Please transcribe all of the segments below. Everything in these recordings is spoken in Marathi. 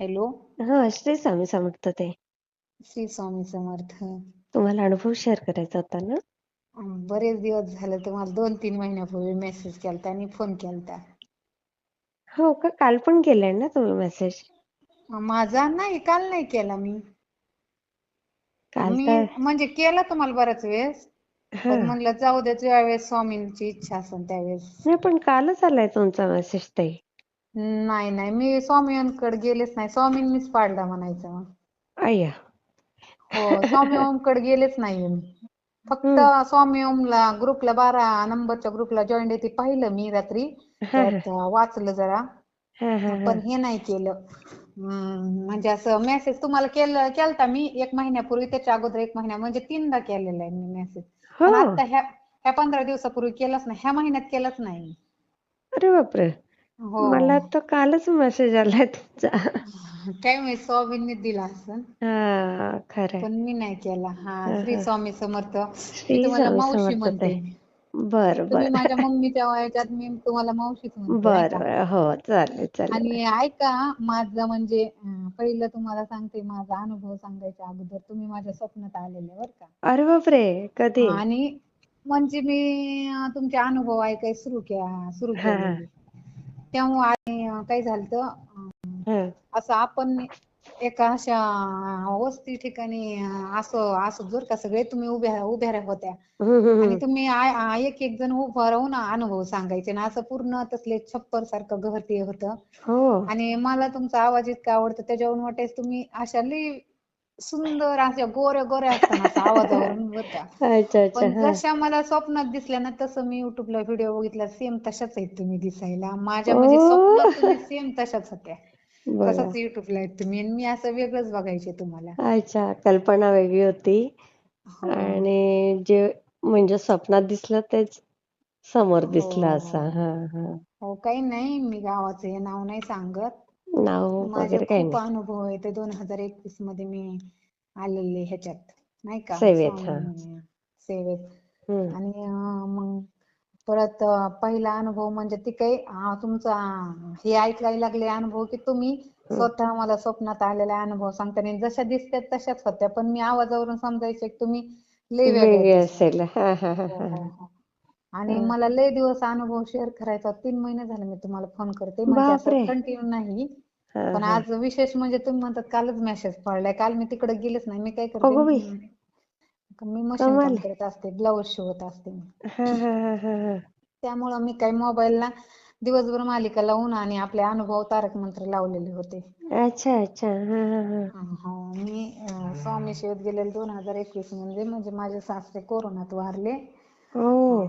हॅलो. हा श्री स्वामी समर्थ ते. श्री स्वामी समर्थ. तुम्हाला अनुभव शेअर करायचा होता ना? बरेच दिवस झाले तुम्हाला दोन तीन महिन्यापूर्वी मेसेज केलता आणि फोन केलता. हो का? काल पण केलाय ना तुम्ही मेसेज माझा नाही काल नाही केला मी. काल मी तर म्हणजे केला तुम्हाला बऱ्याच वेळेस हा. पण म्हणलं जाऊ दे ज्यावेळेस स्वामींची इच्छा असेल त्यावेळेस. नाही पण कालच आलाय तुमचा मेसेज ताई. नाही नाही. मी स्वामींकडे गेलेच नाही. स्वामींनीच पाडला म्हणायचं मग. अय्या. हो स्वामी ओमकडे गेलेच नाहीये मी. फक्त स्वामी ओमला ग्रुपला बारा नंबरच्या ग्रुपला जॉईन आहे ते पाहिलं मी रात्री. त्यात वाचलं जरा. पण हे नाही केलं. हम्म, म्हणजे असं मेसेज तुम्हाला केलं केलता मी एक महिन्यापूर्वी त्याच्या अगोदर एक महिन्या म्हणजे तीनदा केलेला आहे मी मेसेज हो. पण आता ह्या ह्या पंधरा दिवसापूर्वी केलाच नाही. ह्या महिन्यात केलाच नाही मी. अरे बापरे. मला तर कालच मेसेज आलाय तुमचा. काय माहीत स्वामींनी दिला असेल हा खरंय. पण मी नाही केला. हा हा श्री हा स्वामी समर्थ. मी श्री तुम्हाला मावशी म्हणते. बर तुम्ही बर. माझ्या मम्मीच्या वयाच्यात मी तुम्हाला मावशीच बर हो चालेल चालेल. आणि ऐका माझं म्हणजे पहिलं तुम्हाला सांगते माझा अनुभव सांगायच्या अगोदर. तुम्ही माझ्या स्वप्नात आलेले बरं का? अरे बापरे कधी? आणि म्हणजे मी तुमचे अनुभव ऐकाय सुरू केला सुरू हा हा. केलेले. तेव्हा काय झालं हा. असं आपण एका अशा वस्ती ठिकाणी असं असं जर का सगळे तुम्ही उभ्या उभ्या होत्या. आणि. तुम्ही एक एक जण उभं राहून अनुभव सांगायचे ना असं पूर्ण तसले छप्पर सारखं घर ते होतं. हो. आणि मला तुमचा आवाज इतका आवडतो त्याच्यावरून वाटायचं तुम्ही अशा लई सुंदर अशा गोऱ्या गोऱ्या असताना असं आवाजावरून बरं का. अच्छा अच्छा पण जशा मला स्वप्नात दिसल्या ना तसं मी युट्यूबला व्हिडिओ बघितला सेम तशाच आहेत तुम्ही दिसायला. माझ्या म्हणजे स्वप्नात तुम्ही सेम तशाच होत्या. बघा तसाच युट्यूबला आहेत तुम्ही आणि मी असं वेगळंच बघायचे तुम्हाला. अच्छा कल्पना वेगळी होती. हो. आणि जे म्हणजे स्वप्नात दिसलं तेच समोर हो दिसलं हो. असं. हा हा. हो काही नाही मी गावाचं हे नाव नाही सांगत. नाव माझे वगैरे काही खूप नाही. अनुभव आहे. ते दोन हजार एकवीसमध्ये मी आलेले ह्याच्यात. नाही का? सेवेत हा. स्वामी सेवेत. हम्म. आणि अं, मग परत अं, पहिला अनुभव म्हणजे ती काही अं, तुमचा हे ऐकायला लागले अनुभव की तुम्ही हम्म. स्वतः मला स्वप्नात आलेला अनुभव सांगता आणि जशा दिसतात तशाच होत्या. पण मी आवाजावरून समजायचे की तुम्ही लय वेगळ्या वेगळी दिसतात असेल. हा हा हा हो हा हो. हो. आणि हा. मला लय दिवस अनुभव शेअर करायचा. होता. तीन महिने झाले मी तुम्हाला फोन करते. म्हणजे असं बापरे कंटिन्यू नाही. पण हा. आज विशेष म्हणजे तुम्ही म्हणतात कालच मेसेज पडलाय. काल मी तिकडे गेलेच नाही. मी काय करते? मी मशीन काम करत असते. ब्लाऊज शिवत असते मी. हा हा हा हा हा. त्यामुळं मी काही मोबाईलला दिवसभर मालिका लावून आणि आपले अनुभव तारक मंत्र लावलेले होते. अच्छा अच्छा. हा हा हा. हो मी स्वामी सेवेत गेलेले दोन हजार एकवीसमध्ये म्हणजे माझे सासरे कोरोनात वारले. अं,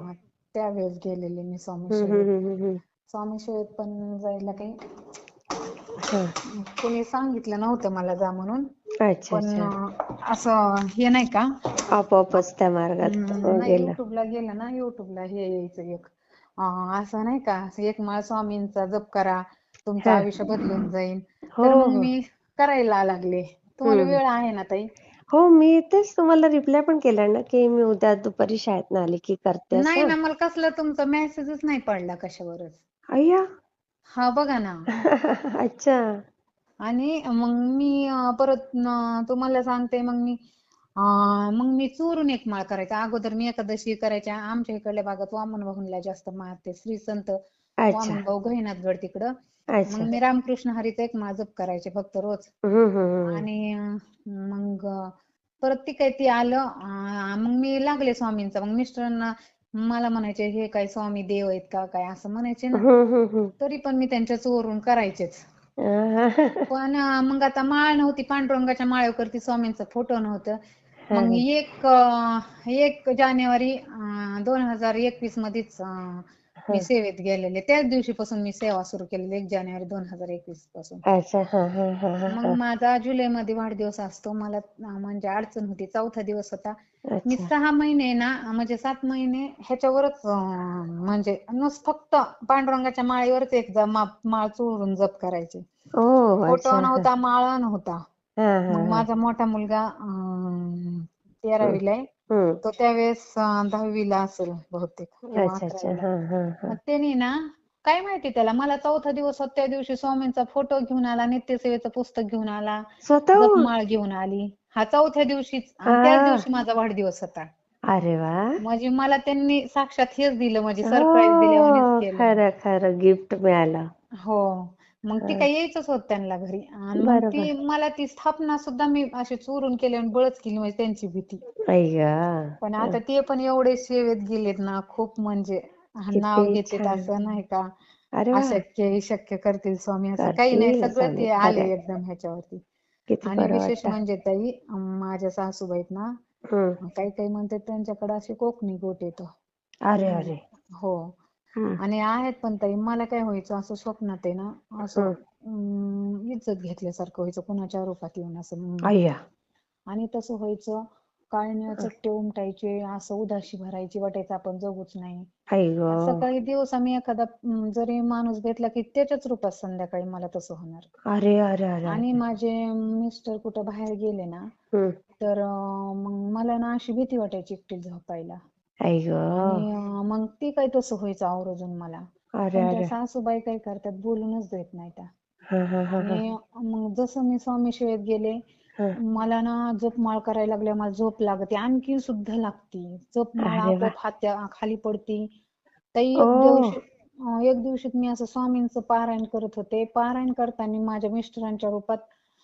त्यावेळेस गेलेले मी स्वामी हम्म स्वामी सेवेत पण जायला काही हा कोणी सांगितलं नव्हतं मला जा म्हणून. अच्छा पण असं हे नाही का? आपोआपच त्या मार्गात हम्म, नाही गेलं. युट्यूबला गेलं ना युट्यूबला हे यायचं एक. असं नाही का एक माळ स्वामींचा जप करा तुमचं हा. आयुष्य बदलून जाईल हो तर मग हो. मी करायला लागले. तुम्हाला वेळ आहे ना ताई? हो मी तेच तुम्हाला रिप्लाय पण केला ना की मी उद्या दुपारी शाळेतनं आली की करते नाही ना मला कसला तुमचा मेसेजच नाही पडला कशावरच. अय्या हा बघा ना. अच्छा. आणि मग मी अं, परत तुम्हाला सांगते मग मी अं, मग मी चोरून एक माळ करायचा. अगोदर मी एकादशी करायच्या आमच्या इकडल्या भागात वामन भाऊंला जास्त मानते श्री संत अच्छा. वामन भाऊ गहिनाथगड तिकडं. अच्छा. मग मी रामकृष्ण हरीचा एक माळ जप करायचे फक्त रोज. आणि अं, मग अं, परत ती काय ती आलं. अं, मग मी लागले स्वामींचा. मग मिस्टरांना मला म्हणायचे हे काय स्वामी देव आहेत का काय? असं म्हणायचे ना. तरी पण मी त्यांच्या चोरून करायचेच. पण मग आता माळ नव्हती पांडुरंगाच्या माळेवरती स्वामींचा फोटो नव्हतं. मग एक एक जानेवारी दोन हजार एकवीस मध्येच मी सेवेत गेलेले. त्याच दिवशीपासून मी सेवा सुरू केलेली एक जानेवारी दोन हजार एकवीसपासून अच्छा हा हा हा हा मग माझा जुलैमध्ये वाढदिवस असतो. मला म्हणजे अडचण होती. चौथा दिवस होता. मी सहा महिने ना म्हणजे सात महिने ह्याच्यावरच म्हणजे नुस फक्त पांडुरंगाच्या माळेवरच एक माळ चोरून जप करायचे. फोटो नव्हता माळा नव्हता. हा हा मग हा माझा मोठा मुलगा अं, तेरावीला आहे. तो त्यावेळेस अं, दहावीला असेल बहुतेक. किंवा अच्छा अच्छा. अकरावीला हा हा हा. मग त्याने ना काय माहिती त्याला मला चौथा दिवस होता त्या दिवशी स्वामींचा फोटो घेऊन आला नित्यसेवेचं पुस्तक घेऊन आला स्वतःहून? जपमाळ घेऊन आली. हा चौथ्या दिवशीच आणि त्याच दिवशी माझा वाढदिवस होता. अरे वा. म्हणजे मला त्यांनी साक्षात हेच दिलं म्हणजे सरप्राईज दिल्यावानीच हो केलं. खरं खरं. गिफ्ट मिळालं. हो. मग ती काही यायचंच होत त्यांना घरी. आणि मग बरोबर. ती मला ती स्थापना सुद्धा मी अशी चोरून केली आणि बळच केली म्हणजे त्यांची भीती. पण आता ते पण एवढे सेवेत गेलेत ना खूप म्हणजे नाव घेतलेत छान. असं नाही का? अरे वा. अशक्य ही शक्य करतील स्वामी असं काही नाही करतील सगळं स्वामी, ते आले खरंय. एकदम ह्याच्यावरती. किती आणि बरं विशेष म्हणजे ताई अं, माझ्या सासूबाईत ना. काही काही म्हणतात त्यांच्याकडे असे कोकणी गोट येतं. अरे अरे. हो. आणि आहेत पण ताई मला काय व्हायचं असं स्वप्नात आहे ना असं. अं, इज्जत घेतल्यासारखं व्हायचं कुणाच्या रूपात येऊन असं अय्या आणि तसं व्हायचं काळण्या चट्टे उमटायचे असं उदाशी भरायची वाटायचं आपण जगूच नाही. आई ग. सकाळी दिवस आम्ही एखादा अं, जरी माणूस भेटला की त्याच्याच रूपात संध्याकाळी मला तसं होणार. अरे अरे अरे आणि माझे मिस्टर कुठं बाहेर गेले ना हम्म. तर अं, मग मला ना अशी भीती वाटायची एकटी झोपायला. आई ग आणि अं, मग ती काय तसं व्हायचं आवर्जून मला अरे पण त्या अरे सासूबाई काय करतात बोलूनच देत नाही त्या हा हा हा हा आणि मग जसं मी स्वामी सेवेत गेले हा. मला ना जपमाळ करायला लागल्या मला झोप लागते आणखी सुद्धा लागती जपमाळ अरे वा. आपोआप हात्या खाली पडती ताई एक. दिवशी अं, एक दिवशी मी असं स्वामींचं पारायण करत होते पारायण करताना माझ्या मिस्टरांच्या रूपात.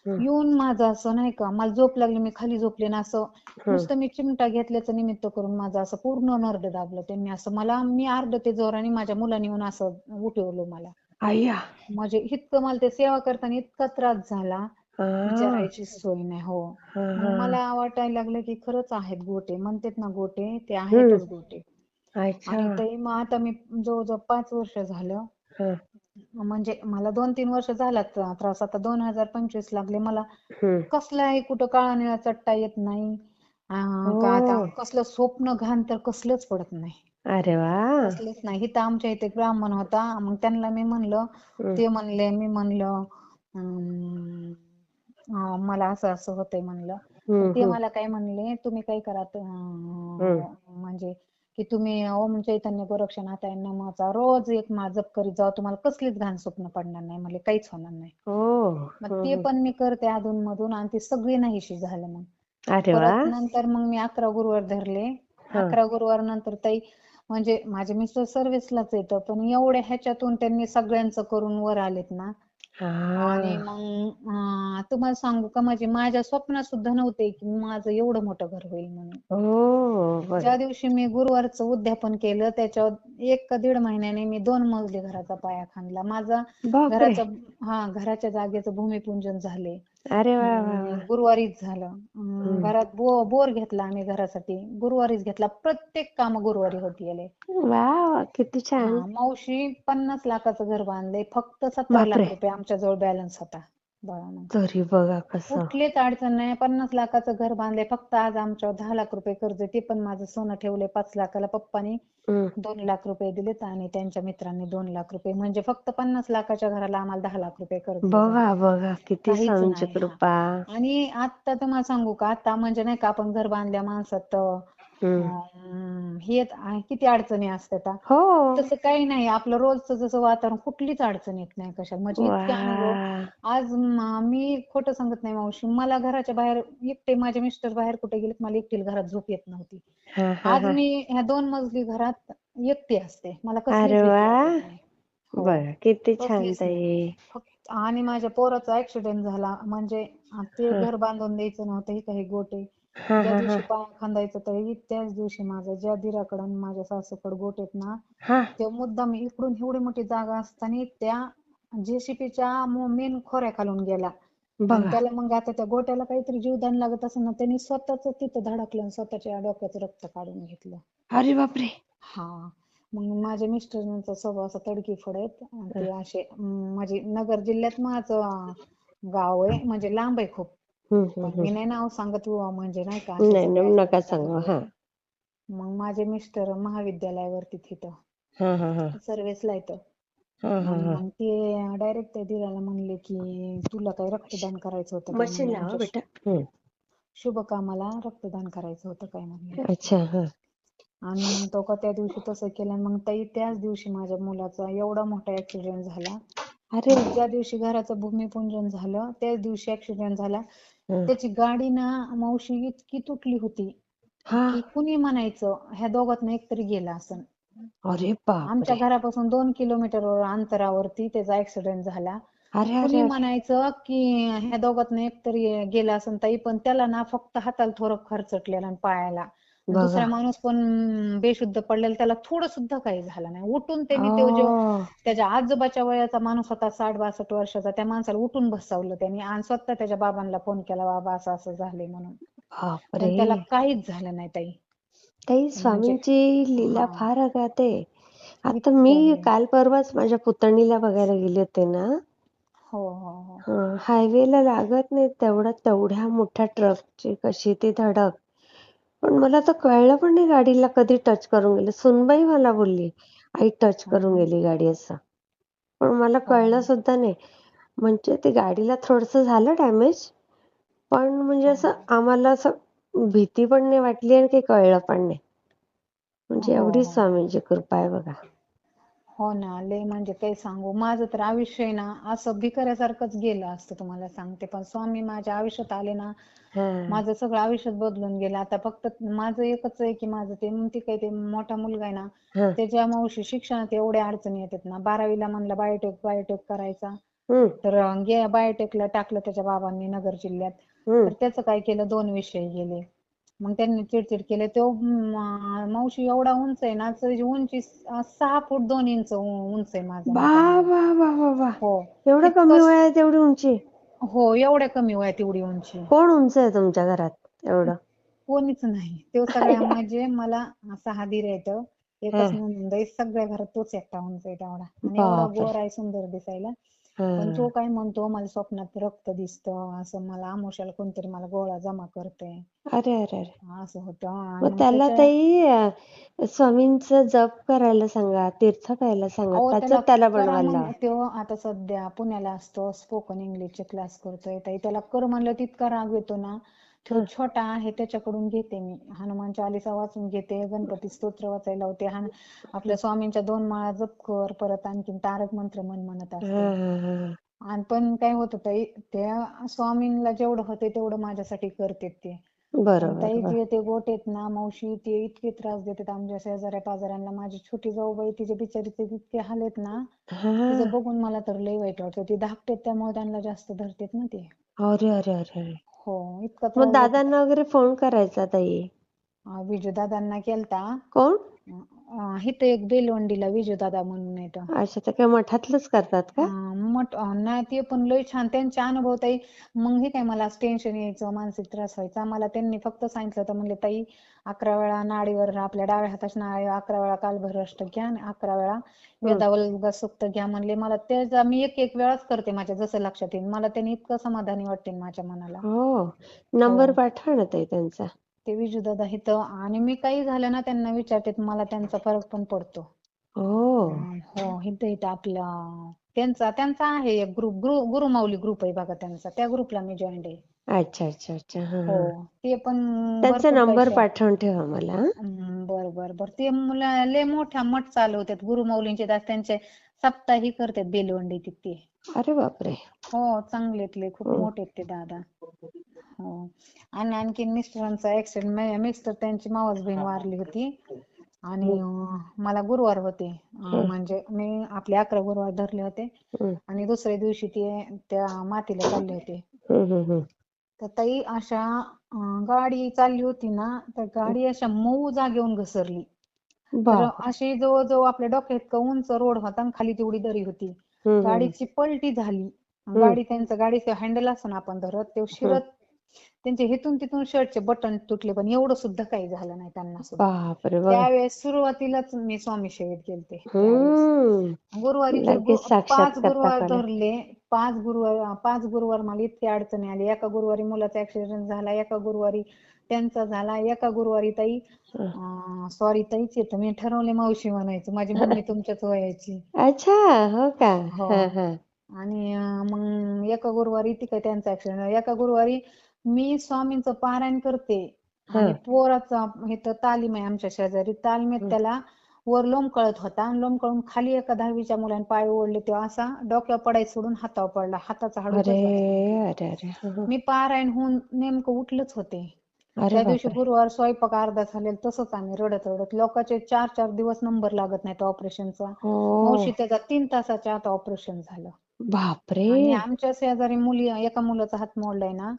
येऊन माझं असं नाही का मला झोप लागली मी खाली झोपले ना असं. नुसतं मी चिमटा घेतल्याचं निमित्त करून माझं असं पूर्ण नरड दाबलं त्यांनी असं. मला मी अर्ध ते जोराने माझ्या मुलांनी येऊन असं उठवलं मला. अय्या म्हणजे इतकं मला ते सेवा करताना इतका त्रास झाला. विचारायची सोय नाही हो. मला वाटायला लागलं की खरंच आहेत गोटे म्हणतात ना गोटे ते आहेतच गोटे. आणि ते मग आता मी जवळजवळ पाच वर्ष झालं. म्हणजे मला दोन तीन वर्ष झाला त्रास आता दोन हजार पंचवीस लागले मला. कसलाही कुठं काळा निळा चट्टा येत नाही का आता हो. कसलं स्वप्न घाण तर कसलंच पडत नाही अरे वा कसलंच नाही इथं आमच्या इथे ब्राह्मण होता मग त्यांना मी म्हणलं. ते म्हणले मी म्हणलं मला असं असं होतंय म्हणलं तर ते. मला काय म्हणले तुम्ही काय करा म्हणजे की तुम्ही ओम चैतन्य गोरक्षनाथाय नमःचा रोज एक माळ जप करीत जावा तुम्हाला कसलीच घाण स्वप्न पडणार नाही म्हणले काहीच होणार नाही. हो मग ते पण मी करते अधून मधून आणि ते सगळी नाहीशी झालं मग. परत नंतर मग मी अकरा गुरुवार धरले. हा. अकरा गुरुवार नंतर ताई म्हणजे माझे मिस्टर सर्व्हिसलाच येतं पण एवढ्या ह्याच्यातून त्यांनी सगळ्यांचं करून वर आलेत ना आणि हा. मग अं, तुम्हाला सांगू का म्हणजे माझ्या स्वप्नात सुद्धा नव्हते की माझं एवढं मोठं घर होईल म्हणून. हो ज्या दिवशी मी गुरुवारचं उद्यापन केलं त्याच्या एक का दीड महिन्याने मी दोन मजली घराचा पाया खांदला. माझा बापरे! घराचा हा घराच्या जागेचं भूमिपूजन झाले. अरे वा वा वा. गुरुवारीच झालं. घरात बो बोर घेतला आम्ही घरासाठी. गुरुवारीच घेतला. प्रत्येक काम गुरुवारी होत गेले वा वा किती छान. मावशी पन्नास लाखाचं घर बांधलंय. फक्त सत्तर लाख बापरे. रुपये आमच्या जवळ बॅलन्स होता. बाळानं. तरी बघा कसं. कुठलीच अडचण नाही. पन्नास लाखाचं घर बांधलंय. फक्त आज आमच्यावर दहा लाख रुपये कर्ज आहे. ते पण माझं सोनं ठेवलंय. पाच लाखाला पप्पानी हम्म. दोन लाख रुपये दिलेत आणि त्यांच्या मित्रांनी दोन लाख रुपये. म्हणजे फक्त पन्नास लाखाच्या घराला आम्हाला दहा लाख रुपये कर्ज झालं. बघा बघा. किती काहीच हा. कृपा आणि आता तुम्हाला सांगू का? आता म्हणजे नाही का आपण घर बांधल्या माणसात हम्म. अं, हे आ- किती अडचणी असतात हा. हो. तसं काही नाही. आपलं रोजचं जसं वातावरण कुठलीच अडचण येत नाही कशा म्हणजे इतके अनुभव वा आज म- मी खोटं सांगत नाही मावशी. मला घराच्या बाहेर एकटे माझे मिस्टर बाहेर कुठे गेलेत मला एकटीला घरात झोप येत नव्हती. हा हा आज हा. मी ह्या दोन मजली घरात एकटी असते. मला कसलीच अरे भीती वा. वाटत नाही. हो. किती छान कसलीच नाही. ताई फक्त आणि माझ्या पोराचा ऍक्सिडेंट झाला. म्हणजे ते हा. घर बांधून द्यायचं नव्हतं. हे काही गोटे. हा ज्या हा हा दिवशी पाया खांदायचं तरी त्याच दिवशी माझं ज्या दिराकडं आणि माझ्या सासूकडे गोट आहेत ना हा. ते मुद्दाम इकडून एवढी मोठी जागा असताना त्या जेसीबीच्या मेन खोऱ्या खालून गेला. आणि बघा. त्याला मग आता त्या गोट्याला काहीतरी जीवदान लागत असेल ना त्यांनी स्वतःच तिथं धडकलं आणि स्वतःच्या डोक्याचं रक्त काढून घेतलं. अरे बापरे! हा. मग माझ्या मिस्टरांचा स्वभाव असा तडकीफड आहेत. आणि ते असे अं, म्हणजे नगर जिल्ह्यात माझं गाव आहे म्हणजे लांब आहे खूप. पण मी नाही नाव सांगत बुवा म्हणजे नाही का हम्म. असे नाही सगळे नाही, नका सांगू. हा. मग माझे मिस्टर महाविद्यालयावरती तिथं. हा हा हा. सर्व्हिसला येतं. हा हा हा. मग ते डायरेक्ट त्या दिराला म्हणले की तुला काही रक्तदान करायचं होतं काय मशीन म्हणले लावा आमच्या बेटा. हम्म. शुभ कामाला रक्तदान करायचं होतं काय म्हणले अच्छा हा. आणि मग तो का त्या दिवशी तसं केलं आणि मग ताई त्याच दिवशी माझ्या मुलाचा एवढा मोठा ऍक्सिडेंट झाला. अरे. ज्या दिवशी घराचं भूमिपूजन झालं त्याच दिवशी ऍक्सिडेंट झाला. त्याची गाडी ना मावशी इतकी तुटली होती हा. की कुणी म्हणायचं ह्या दोघातनं एकतरी गेला असन. अरे आमच्या घरापासून दोन किलोमीटर अंतरावरती त्याचा ऍक्सिडेंट झाला. कुणी म्हणायचं की ह्या दोघातनं एकतरी गेला असन ताई पण त्याला ना फक्त हाताला थोडं खरचटलेलं आणि पायाला. दुसरा माणूस पण बेशुद्ध पडलेला त्याला थोडं सुद्धा काही झालं नाही. उठून त्यांनी तो जो ओ त्याच्या आजोबाच्या वयाचा माणूस होता साठ बासष्ट वर्षाचा त्या माणसाला उठून बसवलं त्यांनी आणि स्वतः त्याच्या बाबांना फोन केला बाबा असं असं झालंय म्हणून. त्याला काहीच झालं नाही ताई. ताई म्हणजे स्वामींची लीला हा. फार अगाध आहे. आता मी काल परवाच माझ्या पुतणीला बघायला गेले होते ना? हो हो हो. हायवेला लागत नाही तेवढा तेवढ्या मोठ्या ट्रकची कशी ती धडक. पण मला तर कळलं पण नाही गाडीला कधी टच करून गेले. सुनबाई मला बोलली आई टच करून गेली गाडी असं. पण मला कळलं सुद्धा नाही. म्हणजे ते गाडीला थोडस झालं डॅमेज पण म्हणजे असं आम्हाला असं भीती पण नाही वाटली आणि काही कळलं पण नाही. म्हणजे हो. एवढी स्वामींची कृपा आहे बघा. हो ना लय म्हणजे काही सांगू? माझं तर आयुष्य आहे ना असं भिकाऱ्यासारखंच गेलं असतं तुम्हाला सांगते. पण स्वामी माझ्या आयुष्यात आले ना माझं सगळं आयुष्यच बदलून गेलं. आता फक्त माझं एकच आहे की माझं ते म्हणते काय ते मोठा मुलगा आहे ना हा त्याच्या मावशी शिक्षणात एवढ्या अडचणी येतात ना. बारावीला म्हणलं बायोटेक बायोटेक करायचा. हम्म. तर गे बायोटेकला टाकलं त्याच्या बाबांनी नगर जिल्ह्यात. हम्म. तर त्याचं काय केलं? दोन विषय गेले. मग त्यांनी चिडचिड केले. तो मावशी एवढा उंच आहे ना त्याची उंची सहा फूट दोन इंच उंच आहे माझा हो. एवढं कमी वयात एवढी उंची? हो एवढ्या कमी वयात एवढी उंची. कोण उंच आहे तुमच्या घरात एवढं? कोणीच नाही. तो सगळ्या म्हणजे मला सहा दीर आहेत. हा. एकच नंद सगळ्या घरात तोच एकटा उंच आहे तेवढा. आणि एवढा गोर आहे सुंदर दिसायला. पण तो काय म्हणतो मला स्वप्नात रक्त दिसतं असं मला आमुष्याला कोणतरी मला गोळा जमा करते अरे अरे अरे. असं होतं. आणि मग मग त्याला त्याच्या ताई स्वामींचं जप करायला सांगा तीर्थ प्यायला सांगा अहो त्याच त्याला त्याला करा बनवायला लावा. तो आता सध्या पुण्याला असतो स्पोकन इंग्लिशचे क्लास करतोय. ताई त्याला कर म्हणलं तितका राग येतो ना. छोटा आहे त्याच्याकडून घेते मी. हनुमान चालीसा वाचून घेते गणपती स्तोत्र वाचायला हन आपल्या स्वामींच्या दोन माळा जप कर परत आणखीन तारक मंत्र मन म्हणत असते. आणि पण काय होतं ताई त्या स्वामींना जेवढं होते तेवढं माझ्यासाठी करते ते. ताई जे ते गोट आहेत ना मावशी ते इतके त्रास देतात आमच्या शेजाऱ्या पाजाऱ्यांना. माझी छोटी जाऊबाई तिचे बिचारीचे इतके हाल आहेत ना तिचं बघून मला तर लय वाईट वाटतं. ती धाकटेत त्यामुळे त्यांना जास्त धरतेत ना ते. अरे अरे अरे. हो इतका मग दादांना वगैरे फोन करायचा ताई. अं, विजूदादांना केलता. कोण? अं, इथं एक बेलवंडीला विजूदादा म्हणून येतं अच्छा ते काय मठातलंच करतात का? अं, मट अं, नाही ते पण लय छान. त्यांचे अनुभव ताई मग हे काय मला टेन्शन यायचं मानसिक त्रास व्हायचा. मला त्यांनी फक्त सांगितलं होतं म्हणले ताई अकरा वेळा नाडीवर आपल्या डाव्या हाताच्या नाडी अकरा वेळा कालभैरव घ्या आणि अकरा वेळा. वेदावल सुक्त घ्या. म्हणले मला त्याचा मी एक एक वेळाच करते माझ्या जसं लक्षात येईल. मला त्यांनी इतकं समाधानी वाटते माझ्या मनाला. हो. नंबर हो पाठवा ना ताई त्यांचा. ते विजूदादा इथं आणि मी काही झालं ना त्यांना विचारते मला त्यांचा फरक पण पडतो. हो. हो इथं इथं आपलं त्यांचा त्यांचा आहे एक ग्रुप गुरु गुरुमाऊली ग्रुप आहे बघा त्यांचा. त्या ग्रुपला मी जॉईन आहे. अच्छा अच्छा अच्छा. हा हो. हा ते पण त्यांचा नंबर पाठवून ठेवा मला हा. बर बर बर. ते मुलं लय मोठा मठ चालवतात गुरुमाऊलींचे दास त्यांचे सप्ताही करतात बेलवंडी तिथे. अरे बापरे. हो चांगलेतले खूप हम्म. मोठे ते दादा. हो. आणि आणखीन मिस्टरांचा ऍक्सिडेंट मिस्टर त्यांची मावस बहीण वारली होती. आणि अं, मला गुरुवार होते. अं, हम्म. म्हणजे मी आपले अकरा गुरुवार धरले होते. आणि दुसऱ्या दिवशी ते त्या मातीला चालले होते. तर ताई अशा अं, गाडी चालली होती ना तर गाडी अशा मऊ जागेवरून घसरली. तर अशी जवळजवळ आपल्या डोक्या इतका उंच रोड होता आणि खाली तेवढी दरी होती. गाडीची पलटी झाली. गाडी त्यांचं गाडीचं हँडल असतं ना आपण धरत ते. शिरत त्यांचे हिथून तिथून शर्टचे बटन तुटले पण एवढं सुद्धा काही झालं नाही त्यांना सुद्धा. त्यावेळेस सुरुवातीलाच मी स्वामी सेवेत गेलते. गुरुवारी पाच गुरुवार धरले पाच गुरुवार पाच गुरुवार मला इतकी अडचणी आली. एका गुरुवारी मुलाचा ऍक्सिडेंट झाला एका गुरुवारी त्यांचा झाला एका गुरुवारी ताई सॉरी ताईच येतं. मी ठरवले मावशी म्हणायचं माझी मम्मी तुमच्याच वयाची. अच्छा हो का? हो. आणि मग एका गुरुवारी ती काय त्यांचा ऍक्सिडेंट एका गुरुवारी मी स्वामींचं पारायण करते. हा. आणि पोराचा इथं तालीम आहे आमच्या शेजारी. तालमीत हं. त्याला वर लोंबकळत होता. आणि लोंबकळून खाली एका दहावीच्या मुलाने पाय ओढले तेव्हा असा डोक्यावर पडायचं सोडून हातावर पडला. हाताचा हाडूकच अरे वाचला अरे अरे. हं, हं. मी पारायण होऊन नेमकं उठलेच होते. त्या दिवशी गुरुवार स्वयंपाक अर्धा झालेला तसंच आम्ही रडत रडत. लोकांचे चार चार दिवस नंबर लागत नाहीत ऑपरेशनचा. हो. मावशी त्याचा तीन तासाच्या आत ऑपरेशन झालं. आणि बापरे आमच्या शेजारी मुली एका मुलाचा हात मोडलाय ना हं, हं.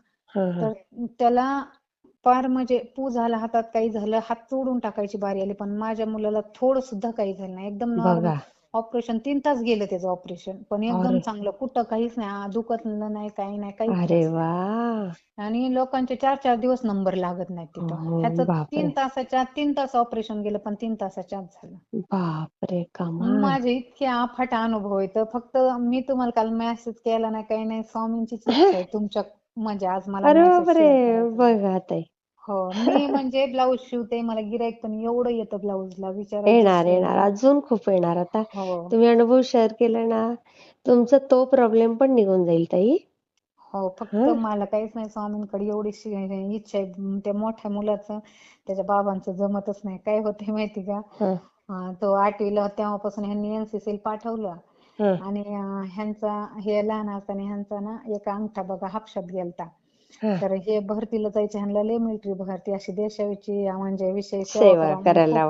तर त्याला पार म्हणजे पू झाला हातात काही झालं हात तोडून टाकायची बारी आली पण माझ्या मुलाला थोडं सुद्धा काही झालं नाही. एकदम ऑपरेशन तीन तास गेलं त्याचं ऑपरेशन पण एकदम चांगलं कुठं काहीच नाही आ, दुखतलं नाही काही नाही नाही. वा आणि लोकांचे चार चार दिवस नंबर लागत नाहीत तिथं. ह्याचं तीन तासाच्या तीन तास ऑपरेशन गेलं पण तीन तासाच्या झालं. बापरे माझे इतके अफाट अनुभव आहेत. फक्त मी तुम्हाला काल मेसेज केला नाही काही नाही आहे तुमच्या म्हणजे आज मला अरे बापरे! करायचा बघा ताई हो मी म्हणजे ब्लाऊज शिवते मला गिराईक पण एवढं येतं ब्लाऊजला विचारायची येणार येणार. नाही अजून खूप येणार. आता हो. तुम्ही अनुभव शेअर केला ना तुमचा तो प्रॉब्लेम पण निघून जाईल ताई. हो फक्त हं? मला काहीच नाही स्वामींकडे एवढी शि- इच्छा आहे. म, त्या मोठ्या मुलाचं त्याच्या बाबांचं जमतच नाही. काय होते माहिती का? हं. अं, तो आठवीला तेव्हापासून ह्यांनी ला पाठवलं. आणि ह्यांचा हे लहान असताना ह्यांचा ना एक अंगठा बघा हापशात गेलता. तर हे भरतीला जायचे ह्यांना लय मिलिटरी भरती अशी देशाची म्हणजे विषयी सेवा करायला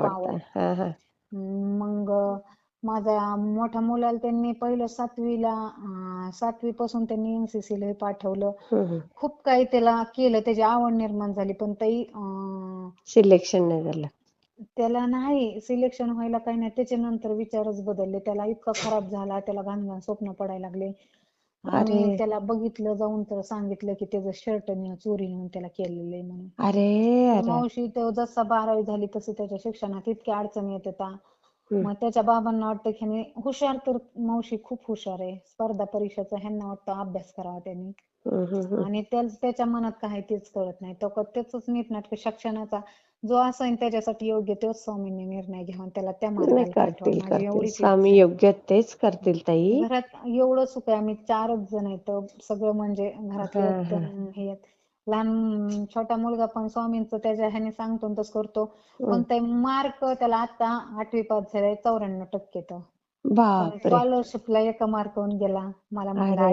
हा हा. मग माझ्या मोठ्या मुलाला त्यांनी पहिलं सातवीला सातवी पासून त्यांनी NCC ला पाठवलं. खूप काही त्याला केलं त्याची आवड निर्माण झाली पण ताई अं, सिलेक्शन नाही झालं. त्याला नाही सिलेक्शन व्हायला काही नाही. त्याच्या नंतर विचारच बदलले. त्याला इतका खराब झाला त्याला घाण घाण स्वप्न पडायला लागले. अरे. त्याला बघितलं जाऊन तर सांगितलं की त्याचं शर्ट चोरी नेऊन त्याला केलेलं आहे म्हणून. अरे मावशी तो जसा बारावी झाली तसे त्याच्या शिक्षणात इतक्या अडचणी येत होता. मग त्याच्या बाबांना वाटतं की हुशार तर मावशी खूप हुशार आहे. स्पर्धा परीक्षेचा ह्यांना वाटतं अभ्यास करावा त्यांनी. आणि त्याच त्याच्या मनात काय आहे तेच कळत नाही. तो त्याच नीटनाटक शिक्षणाचा जो असेल त्याच्यासाठी योग्य तोच स्वामींनी निर्णय घ्यावा आणि त्याला त्या एवढीच स्वामी योग्य तेच करतील ताई. घरात एवढं सुख आहे आम्ही चारच जण आहेत. सगळं म्हणजे घरातले. लहान छोटा मुलगा पण स्वामींचं त्याच्या ह्याने सांगतो तसं करतो. पण ते मार्क त्याला आता आठवी पास झालाय चौऱ्याण्णव टक्के तो. पण बापरे स्कॉलरशिपला एका मार्कावरून गेला. मला म्हणला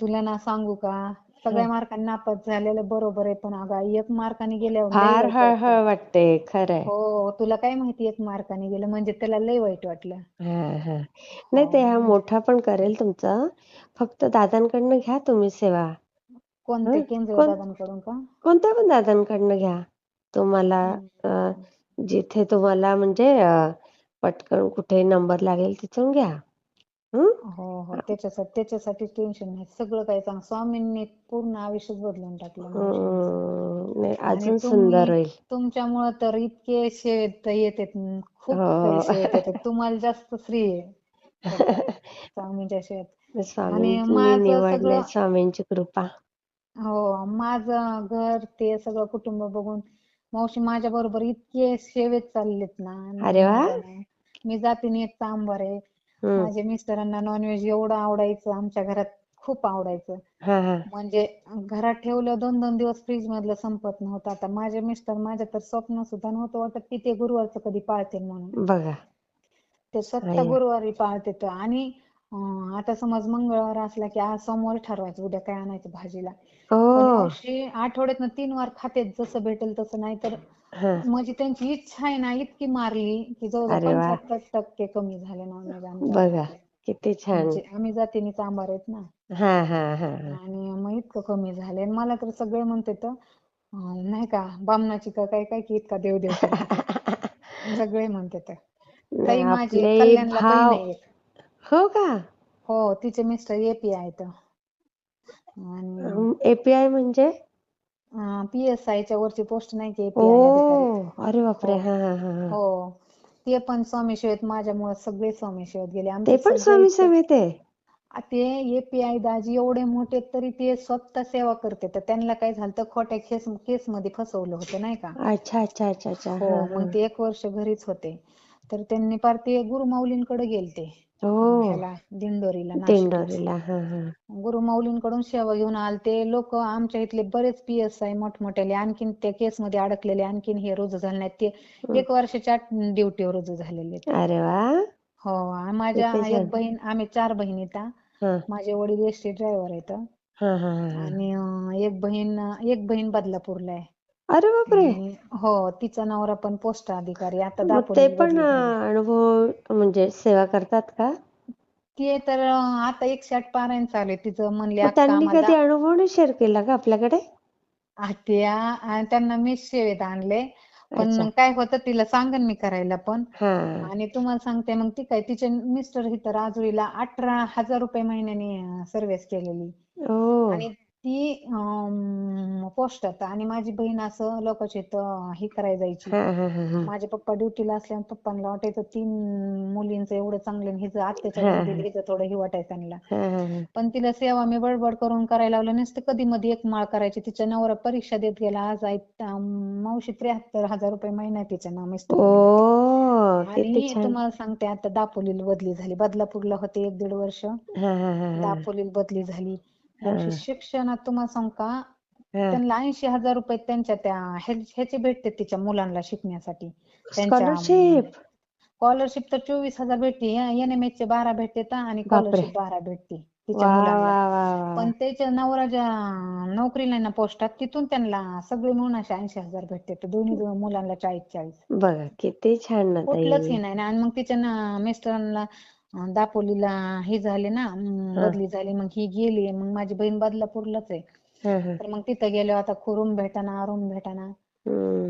तुला ना सांगू का? सगळ्या मार्कांनी नापास झालेलं बरोबर आहे पण अगं एक मार्काने गेल्यावर लय फार वाईट हळहळ वाटते खरंय. हो तुला काय माहिती एक मार्काने गेलं? म्हणजे त्याला लय वाईट वाटलं. हा हा. नाही ते हो मोठा पण करेल तुमचं. फक्त दादांकडनं घ्या तुम्ही सेवा. कोणते? हं? केंद्रे कोण दादांकडून का? कोणत्या पण दादांकडनं घ्या. तुम्हाला अं, हम्म. जिथे तुम्हाला म्हणजे अं, पटकन कुठे नंबर लागेल तिथून घ्या. हं? हो त्याच्यासाठी त्याच्यासाठी टेन्शन नाही. सगळं काही चांगलं स्वामींनी पूर्ण आयुष्यच बदलून टाकलं नाही अजून सुंदर होईल. तुमच्यामुळं तर इतके शेत येतात. खूप हो. पैसे येतात. तुम्हाला जास्त फ्री आहे. स्वामींच्या शेत आणि माझं स्वामींची कृपा. हो माझं घर ते सगळं कुटुंब बघून मावशी माझ्या बरोबर इतके सेवेत चाललेत ना. अरे वा. मी जाते एक चांबर आहे. हं माझ्या मिस्टरांना नॉनव्हेज एवढं आवडायचं आमच्या घरात खूप आवडायचं. हा हा. म्हणजे घरात ठेवलं दोन दोन दिवस फ्रीज मधलं संपत नव्हतं. आता माझे मिस्टर माझ्या तर स्वप्न सुद्धा नव्हतं वाटत की ते गुरुवारचं कधी पाळतील म्हणून. बघा. ते स्वतः अय्या. गुरुवारी पाळतात आणि आता समज मंगळवार असला की आज सोमवार ठरवायचं उद्या काय आणायचं भाजीला. मावशी आठवड्यातनं तीन वार खातेत जसं भेटेल तसं नाही तर हा म्हणजे त्यांची इच्छा आहे ना इतकी मारली की जवळजवळ अरे वा. पंच्याहत्तर टक्के कमी झाले नॉनव्हेज बघा किती छान. म्हणजे आम्ही जातीने चांभार आहेत ना. हा हा हा हा. आणि मग इतकं कमी झाले. आणि मला तर सगळे म्हणतात अं, नाही का बामणाची का काय काय की इतका देव देव करते सगळे म्हणतात ताई माझी आपले कल्याणला बहीण भाव आहे एक. हो का? हो तिचे मिस्टर एपी आहेत. आणि एपीआय म्हणजे? पी एस आयच्या वरची पोस्ट नाही की ओ अरे बापरे हो. हा हा हा हा. हो. ते पण स्वामी सेवेत माझ्यामुळे सगळे स्वामी सेवेत गेले. ते आमचे पण स्वामी सेवेत आहे? आ ते एपीआय दाजी एवढे मोठे तरी ते स्वतः सेवा करते. तर त्यांना काय झालं तर खोट्या केस केस मध्ये फसवलं होतं नाही का? अच्छा अच्छा अच्छा अच्छा हो हा मग ते एक वर्ष घरीच होते. तर त्यांनी पार ते गुरुमाऊलींकडे गेलते. हो. ह्याला दिंडोरीला नाशिकला. दिंडोरीला हा हा. सेवा घेऊन आलते. लोक आमच्या इथले बरेच पी एस आय मोठमोठ्याले आणखीन त्या केसमध्ये अडकलेले आणखीन हे रुजू झाले नाहीत. ते एक वर्षाच्या ड्युटीवर रुजू झालेले आहेत. अरे वा. हो माझ्या किती छान. एक बहीण आम्ही चार बहिणी त्या हा. माझे वडील एसटी ड्रायव्हर आहेत. हा हा हा हा. आणि अं, एक बहीण एक बहीण बदलापूरला आहे. अरे बापरे. हो तिचा नवरा पण पोस्ट अधिकारी आता मग ते पण अनुभव म्हणजे सेवा करतात का? ते तर आता एकशे आठ पारायण चालू आहे. तिचं म्हणले त्यांनी कधी अनुभव नाही शेअर केला का आपल्याकडे? आत्या आणि त्यांना मी सेवेत आणले. पण काय होतं तिला सांगन मी करायला पण. हा. आणि तुम्हाला सांगते मग ती काय तिचे मिस्टर इथं राजुरीला अठरा हजार रुपये महिन्याने सर्व्हिस केलेली. आणि ती पोस्टात आणि माझी बहीण असं लोकांच्या इथं हे करायला जायची. माझे पप्पा ड्युटीला असल्यामुळे पप्पांना वाटायचं तीन मुलींचं एवढं चांगलं हिचं आत्याच्या हिचं थोडं हे वाटायचं त्यांना. पण तिला सेवा मी बडबड करून करायला लावलं नसते. कधी मध्ये एक माळ करायची. तिच्या नवरा परीक्षा देत गेला. आज मावशी त्र्याहत्तर हजार रुपये महिना तिच्या नाव आणि तुम्हाला सांगते आता दापोलीला बदली झाली. बदलापूरला होते एक दीड वर्ष. दापोलीला बदली झाली. शिक्षणात तुम्हाला सांगू का? त्यांना ऐंशी हजार रुपये त्यांच्या त्या ह्या- ह्याचे भेटते तिच्या मुलांना शिकण्यासाठी. स्कॉलरशिप स्कॉलरशिप तर चोवीस हजार भेटते. एनएमएच चे बारा भेटते आणि. स्कॉलरशिप बारा भेटते तिच्या मुलांना. पण त्याच्या नवरा ज्या नोकरीला ना पोस्टात तिथून त्यांना सगळे मिळून असे ऐंशी हजार भेटते. तर दोन्ही दोन मुलांना चाळीस चाळीस. बघा किती छान कुठलंच हे नाही ना. आणि मग तिच्या मिस्टरांना दापोलीला हे झाले ना हा. बदली झाली मग ही गेली मग माझी बहीण बदलापूरलाच आहे. हा हा. तर मग तिथं गेलो आता रूम भेटाना रूम भेटाना.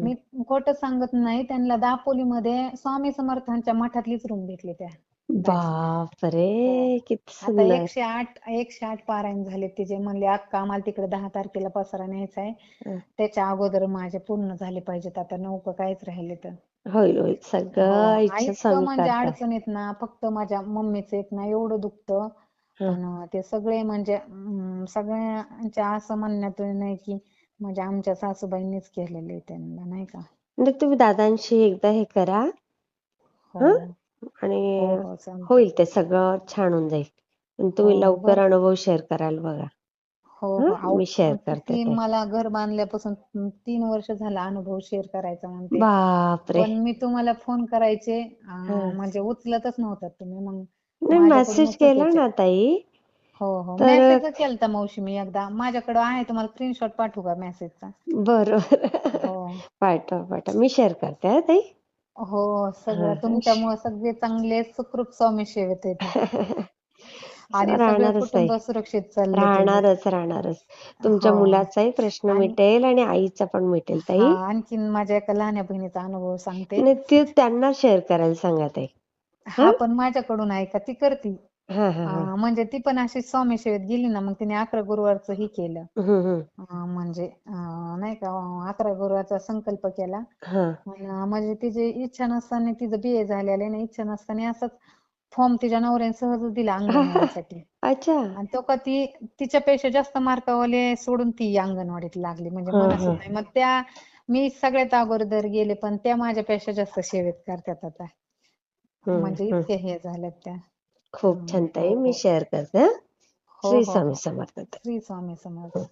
मी खोटं सांगत नाही त्यांना दापोलीमध्ये स्वामी समर्थांच्या मठातलीच रूम भेटली त्या. बापरे किती आता एकशे आठ एकशे आठ पारायण झाले तिचे म्हणले अक्का आम्हाला तिकडे दहा तारखेला पसारा न्यायचा आहे. हं. त्याच्या अगोदर माझे पूर्ण झाले पाहिजेत आता नौकं काहीच राहिले तर होईल होईल सगळं हो, इच्छा म्हणजे अडचणीत ना फक्त माझ्या मम्मीचं एक ना एवढं दुखतं हं. आणि ते सगळे म्हणजे अं, सगळ्यांच्या असं म्हणण्यातून नाही की म्हणजे आमच्या सासूबाईंनीच केलेलं आहे त्यांना नाही का म्हणजे तुम्ही दादांशी एकदा हे करा हो हं? आणि हो हो चालतंय. होईल ते सगळं छान होऊन जाईल आणि तुम्ही हो, लवकर बरं. अनुभव शेअर कराल बघा हो हं? हो मी share करते ते. मला घर बांधल्यापासून तीन वर्ष झाला अनुभव शेअर करायचा म्हणते. बापरे. पण मी तुम्हाला फोन करायचे अं, हं. म्हणजे उचलतच नव्हता तुम्ही मग नाही माझ्याकडून मेसेज केला चुकीचे. ना ताई. हो हो. तर- मेसेज केलता मावशी मी एकदा. माझ्याकडे आहे तुम्हाला स्क्रीनशॉट पाठवू का मेसेजचा बरोबर. हो. पाठवा पाठवा. मी शेअर करते हा ताई. हो सगळं हा. तुमच्यामुळे सगळे चांगले सुखरूप स्वामी सेवेत राहणारच राहणारच राहणारच. तुमच्या हो. मुलाचाही प्रश्न मिटेल आणि आईचा पण मिटेल ताई. आणखीन माझ्या एका लहान्या बहिणीचा अनुभव सांगते. आणि ते त्यांना शेअर करायला सांगा ताई. हा पण माझ्याकडून ऐका ती करती. हा हा हा. म्हणजे ती पण अशी स्वामी सेवेत गेली ना मग तिने अकरा गुरुवारचं ही केलं. म्हणजे नाही का अकरा गुरुवारचा संकल्प केला. म्हणजे तिची इच्छा नसताना तिचं बीए झालेलं आहे इच्छा नसताना असंच फॉर्म तिच्या नवऱ्याने सहजच दिला अंगणवाडीसाठी अच्छा आणि तो का ती तिच्यापेक्षा जास्त मार्कावाले सोडून ती अंगणवाडीत लागली म्हणजे. नाही मग त्या मी सगळ्यात अगोदर गेले पण त्या माझ्यापेक्षा जास्त सेवेत करतात आता म्हणजे. इतके हे झालेत त्या खूप छान ताई मी. शेअर करते हा हो श्री हो स्वामी हो समर्थ. श्री स्वामी समर्थ